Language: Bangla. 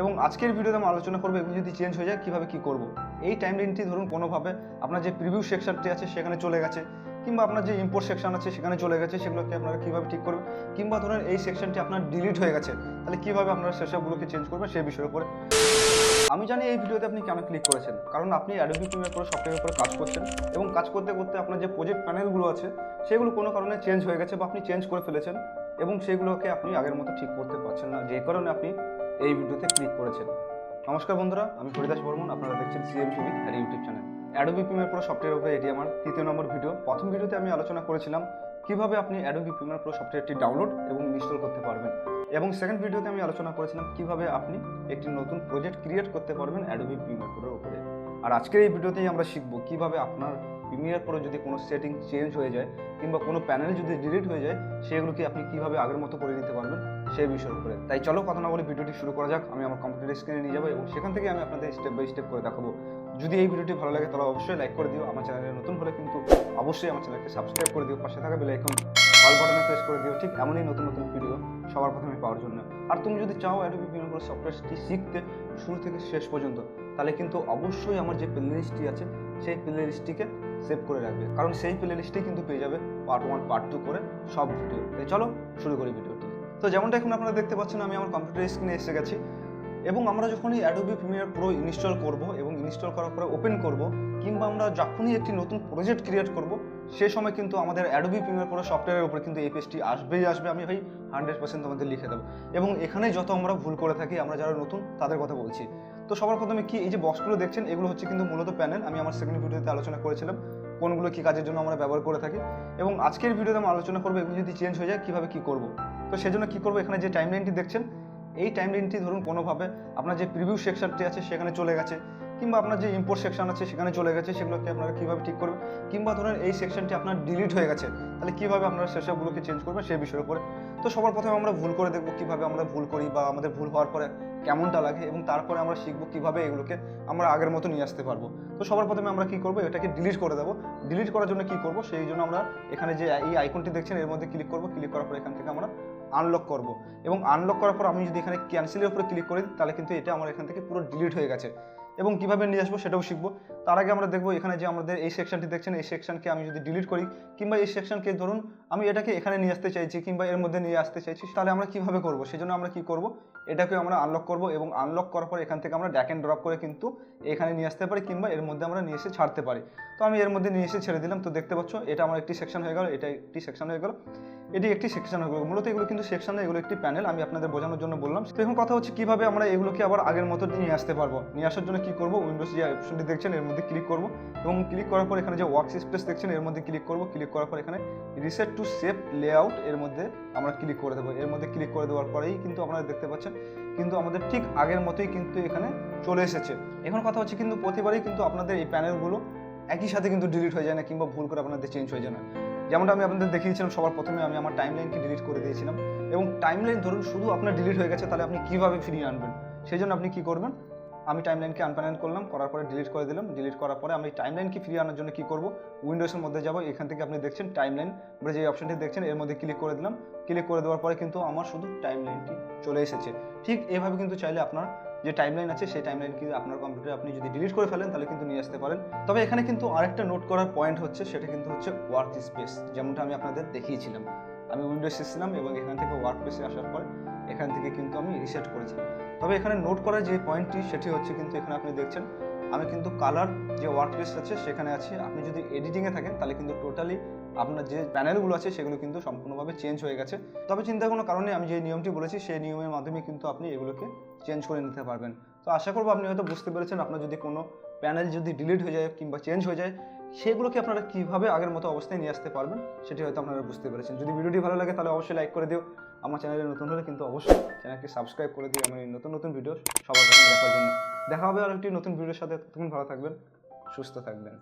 এবং আজকের ভিডিওতে আমি আলোচনা করব এগুলো যদি চেঞ্জ হয়ে যায়, কীভাবে কী করব? এই টাইম লাইনটি ধরুন কোনোভাবে আপনার যে প্রিভিউ সেকশনটি আছে সেখানে চলে গেছে, কিংবা আপনার যে ইম্পোর্ট সেকশন আছে সেখানে চলে গেছে, সেগুলোকে আপনারা কীভাবে ঠিক করবেন? কিংবা ধরুন এই সেকশনটি আপনার ডিলিট হয়ে গেছে, তাহলে কীভাবে আপনারা সেসবগুলোকে চেঞ্জ করবেন সেই বিষয়ের উপরে। আমি জানি এই ভিডিওতে আপনি কেন ক্লিক করেছেন, কারণ আপনি অ্যাডোবি প্রিমিয়ার প্রো সফটওয়্যারের উপরে কাজ করছেন এবং কাজ করতে করতে আপনার যে প্রজেক্ট প্যানেলগুলো আছে, সেগুলো কোনো কারণে চেঞ্জ হয়ে গেছে বা আপনি চেঞ্জ করে ফেলেছেন এবং সেগুলোকে আপনি আগের মতো ঠিক করতে পারছেন না, যে কারণে আপনি এই ভিডিওতে ক্লিক করেছেন। নমস্কার বন্ধুরা, আমি হরিদাস বর্মন, আপনারা দেখছেন সিএম টিভি আর YouTube channel Adobe Premiere Pro সফটওয়্যারের উপরে এটি আমার তৃতীয় নম্বর ভিডিও প্রথম ভিডিওতে আমি আলোচনা করেছিলাম কীভাবে আপনি অ্যাডোবি প্রিমিয়ার প্রো সফটওয়্যারটি ডাউনলোড এবং ইনস্টল করতে পারবেন। এবং সেকেন্ড ভিডিওতে আমি আলোচনা করেছিলাম কীভাবে আপনি একটি নতুন প্রজেক্ট ক্রিয়েট করতে পারবেন অ্যাডোবি প্রিমিয়ার প্রোর উপরে। আর আজকের এই ভিডিওতেই আমরা শিখব কীভাবে আপনার প্রিমিয়ার প্রো যদি কোনো সেটিং চেঞ্জ হয়ে যায় কিংবা কোনো প্যানেল যদি ডিলিট হয়ে যায়, সেগুলোকে আপনি কীভাবে আগের মতো করে নিতে পারবেন সেই বিষয়ের উপরে। তাই চলো কথা না বলে ভিডিওটি শুরু করা যাক। আমি আমার কম্পিউটার স্ক্রিনে নিয়ে যাব এবং সেখান থেকে আমি আপনাদের স্টেপ বাই স্টেপ করে দেখাবো। যদি এই ভিডিওটি ভালো লাগে তাহলে অবশ্যই লাইক করে দিও। আমার চ্যানেলে নতুন হলে কিন্তু অবশ্যই আমার চ্যানেলকে সাবস্ক্রাইব করে দিও। পাশে থাকা বেল আইকন অল বাটনে প্রেস করে দিও। ঠিক এমনই নতুন নতুন ভিডিও সবার প্রথমে পাওয়ার জন্য। আর তুমি যদি চাও অ্যাডোবি প্রিমিয়ার সফটওয়্যারটি শিখতে শুরু থেকে শেষ পর্যন্ত, তাহলে কিন্তু অবশ্যই আমার যে প্লে লিস্টটি আছে, সেই প্লে লিস্টটিকে সেভ করে রাখবে। কারণ সেই প্লে লিস্টেই কিন্তু পেয়ে যাবে পার্ট ওয়ান পার্ট টু করে সব ভিডিও চলো শুরু করি ভিডিওটি তো যেমনটা এখন আপনারা দেখতে পাচ্ছেন, আমি আমার কম্পিউটার স্ক্রিনে এসে গেছি। এবং আমরা যখনই অ্যাডোবি প্রিমিয়ার প্রো ইনস্টল করব এবং ইনস্টল করার পরে ওপেন করব, কিংবা আমরা যখনই একটি নতুন প্রজেক্ট ক্রিয়েট করব, সে সময় কিন্তু আমাদের অ্যাডোবি প্রিমিয়ার প্রো সফটওয়্যারের উপরে কিন্তু এই পেজটি আসবেই আসবে। আমি ভাই হান্ড্রেড পার্সেন্ট তোমাদের লিখে দেবো। এবং এখানে যত আমরা ভুল করে থাকি, আমরা যারা নতুন, তাদের কথা বলছি। তো সবার প্রথমে কি এই যে বক্সগুলো দেখছেন, এগুলো হচ্ছে কিন্তু মূলত প্যানেল আমি আমার সেকেন্ড ভিডিওতে আলোচনা করেছিলাম। কোনগুলো কি কাজের জন্য আমরা ব্যবহার করে থাকি এবং আজকের ভিডিওতে আমরা আলোচনা করব এগুলো যদি চেঞ্জ হয়ে যায়, কীভাবে কী করব? তো সেজন্য কী করব? এখানে যে টাইম লাইনটি দেখছেন, এই টাইম লাইনটি ধরুন কোনোভাবে আপনার যে প্রিভিউ সেকশনটি আছে, সেখানে চলে গেছে। কিংবা আপনার যে ইম্পোর্ট সেকশন আছে সেখানে চলে গেছে, সেগুলোকে আপনারা কীভাবে ঠিক করবেন? কিংবা ধরুন এই সেকশনটি আপনার ডিলিট হয়ে গেছে, তাহলে কীভাবে আপনারা সেসবগুলোকে চেঞ্জ করবেন সেই বিষয়ের উপরে? তো সবার প্রথমে আমরা ভুল করে দেখব কীভাবে আমরা ভুল করি বা আমাদের ভুল হওয়ার পরে কেমনটা লাগে এবং তারপরে আমরা শিখব কীভাবে এগুলোকে আমরা আগের মতো নিয়ে আসতে পারব। তো সবার প্রথমে আমরা কী করব? এটাকে ডিলিট করে দেবো। ডিলিট করার জন্য কী করব? সেই জন্য আমরা এখানে যে এই আইকনটি দেখছেন, এর মধ্যে ক্লিক করব। ক্লিক করার পর এখান থেকে আমরা আনলক করব। এবং আনলক করার পর আমি যদি এখানে ক্যান্সেলের উপরে ক্লিক করি তাহলে কিন্তু এটা আমার এখান থেকে পুরো ডিলিট হয়ে গেছে। এবং কীভাবে নিয়ে আসব সেটাও শিখব। তার আগে আমরা দেখব এখানে যে আমাদের এই সেকশনটি দেখছেন, এই সেকশনকে আমি যদি ডিলিট করি, কিংবা এই সেকশনকে ধরুন আমি এটাকে এখানে নিয়ে আসতে চাইছি, কিংবা এর মধ্যে নিয়ে আসতে চাইছি, তাহলে আমরা কীভাবে করব? সেই জন্য আমরা কি করব? এটাকে আমরা আনলক করব এবং আনলক করার পর এখান থেকে আমরা ড্যাক অ্যান্ড ড্রপ করে কিন্তু এখানে নিয়ে আসতে পারি, কিংবা এর মধ্যে আমরা নিয়ে এসে ছাড়তে পারি। তো আমি এর মধ্যে নিয়ে এসে ছেড়ে দিলাম। তো দেখতে পাচ্ছ, এটা আমার একটি সেকশন হয়ে গেল, এটা একটি সেকশন হয়ে গেল। এটি একটি সেকশন হয়ে মূলত এগুলো কিন্তু সেকশন এগুলো একটি প্যানেল আমি আপনাদের বোঝানোর জন্য বললাম। তো এখন কথা হচ্ছে কীভাবে আমরা এগুলোকে আবার আগের মতো নিয়ে আসতে পারব। নিয়ে আসার জন্য কি করব? উইন্ডোজ যে অপশনটি দেখছেন, এর মধ্যে ক্লিক করব। এবং ক্লিক করার পর এখানে যে ওয়ার্ক স্পেস দেখছেন, এর মধ্যে ক্লিক করব। ক্লিক করার পর এখানে রিসেট টু সেভ লেআউট এর মধ্যে আমরা ক্লিক করে দেবো। এর মধ্যে ক্লিক করে দেওয়ার পরেই কিন্তু আপনারা দেখতে পাচ্ছেন, কিন্তু আমাদের ঠিক আগের মতোই কিন্তু এখানে চলে এসেছে। এখন কথা হচ্ছে কিন্তু প্রতিবারই কিন্তু আপনাদের এই প্যানেলগুলো একই সাথে কিন্তু ডিলিট হয়ে যায় না, কিংবা ভুল করে আপনাদের চেঞ্জ হয়ে যায় না। যেমনটা আমি আপনাদের দেখিয়েছিলাম, সবার প্রথমে আমি আমার টাইম লাইনকে ডিলিট করে দিয়েছিলাম। এবং টাইম লাইন ধরুন শুধু আপনার ডিলিট হয়ে গেছে, তাহলে আপনি কীভাবে ফিরিয়ে আনবেন? সেই জন্য আপনি কী করবেন? আমি টাইম লাইনকে আনপ্যানেল করলাম, করার পরে ডিলিট করে দিলাম। ডিলিট করার পরে আমি টাইম লাইনকে ফিরিয়ে আনার জন্য কী করব? উইন্ডোজের মধ্যে যাব, এখান থেকে আপনি দেখছেন টাইম লাইন যে অপশনটি দেখছেন, এর মধ্যে ক্লিক করে দিলাম। ক্লিক করে দেওয়ার পরে কিন্তু আমার শুধু টাইম লাইনটি চলে এসেছে। ঠিক এভাবে কিন্তু চাইলে আপনার যে টাইমলাইন আছে, সেই টাইমলাইন কিন্তু আপনার কম্পিউটারে আপনি যদি ডিলিট করে ফেলেন, তাহলে কিন্তু নিয়ে আসতে পারেন। তবে এখানে কিন্তু আরেকটা নোট করার পয়েন্ট হচ্ছে, সেটা কিন্তু হচ্ছে ওয়ার্ক স্পেস যেমনটা আমি আপনাদের দেখিয়েছিলাম। আমি উইন্ডোজ এসেছিলাম এবং এখান থেকে ওয়ার্ক স্পেসে আসার পর এখান থেকে কিন্তু আমি রিসেট করেছিলাম তবে এখানে নোট করার যে পয়েন্টটি সেটি হচ্ছে কিন্তু এখানে আপনি দেখছেন, আমি কিন্তু কালার যে ওয়ার্ক স্পেস আছে, সেখানে আছে। আপনি যদি এডিটিংয়ে থাকেন, তাহলে কিন্তু টোটালি আপনার যে প্যানেলগুলো আছে সেগুলো কিন্তু সম্পূর্ণভাবে চেঞ্জ হয়ে গেছে। তবে চিন্তার কোনো কারণে আমি যে নিয়মটি বলেছি সেই নিয়মের মাধ্যমে কিন্তু আপনি এগুলোকে চেঞ্জ করে নিতে পারবেন। তো আশা করব আপনি হয়তো বুঝতে পেরেছেন, আপনার যদি কোনো প্যানেল যদি ডিলিট হয়ে যায় কিংবা চেঞ্জ হয়ে যায়, সেগুলোকে আপনারা কীভাবে আগের মতো অবস্থায় নিয়ে আসতে পারবেন সেটি হয়তো আপনারা বুঝতে পেরেছেন। যদি ভিডিওটি ভালো লাগে তাহলে অবশ্যই লাইক করে দিও। আমার চ্যানেলে নতুন হলে কিন্তু অবশ্যই চ্যানেলকে সাবস্ক্রাইব করে দিও। এই নতুন নতুন ভিডিও সবার প্রথমে দেখার জন্য। দেখা হবে আর একটি নতুন ভিডিওর সাথে। তখন ভালো থাকবেন, সুস্থ থাকবেন।